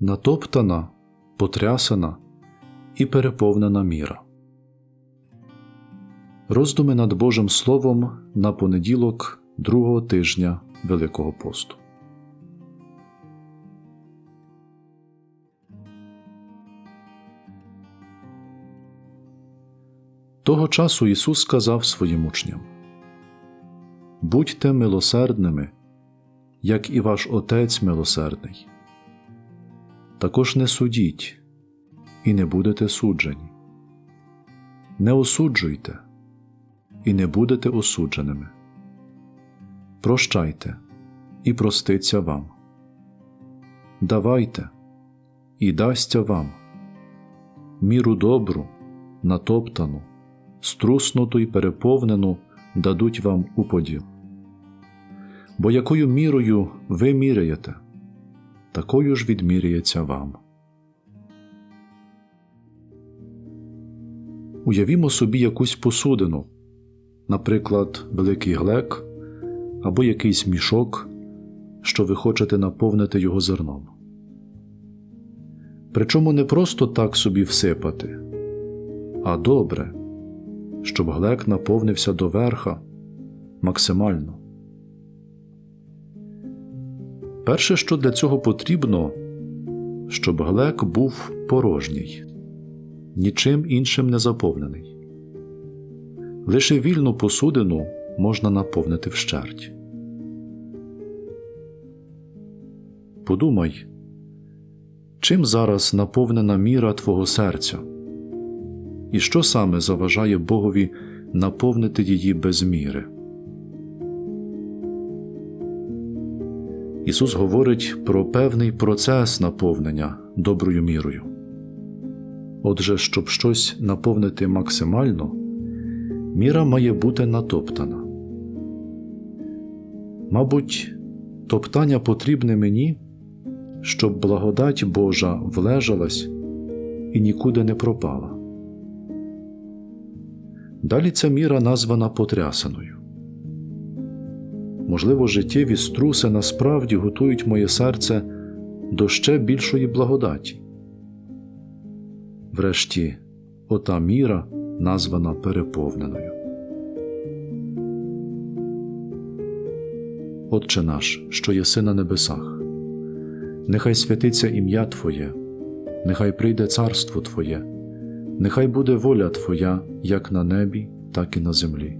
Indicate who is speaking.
Speaker 1: натоптана, потрясена і переповнена міра. Роздуми над Божим Словом на понеділок другого тижня Великого посту. Того часу Ісус сказав своїм учням: Будьте милосердними, як і ваш Отець милосердний. Також не судіть і не будете суджені. Не осуджуйте і не будете осудженими. Прощайте і проститься вам. Давайте і дасться вам міру добру, натоптану, струснуту й переповнену дадуть вам у поділ. Бо якою мірою ви міряєте, такою ж відміряється вам. Уявімо собі якусь посудину, наприклад, великий глек або якийсь мішок, що ви хочете наповнити його зерном. Причому не просто так собі всипати, а добре, щоб глек наповнився до верха максимально. Перше, що для цього потрібно, щоб глек був порожній, нічим іншим не заповнений. Лише вільну посудину можна наповнити вщерть. Подумай, чим зараз наповнена міра твого серця, і що саме заважає Богові наповнити її без міри? Ісус говорить про певний процес наповнення доброю мірою. Отже, щоб щось наповнити максимально, міра має бути натоптана. Мабуть, топтання потрібне мені, щоб благодать Божа влежалась і нікуди не пропала. Далі ця міра названа потрясаною. Можливо, життєві струси насправді готують моє серце до ще більшої благодаті. Врешті, ота міра названа переповненою. Отче наш, що єси на небесах, нехай святиться ім'я Твоє, нехай прийде царство Твоє, нехай буде воля Твоя як на небі, так і на землі.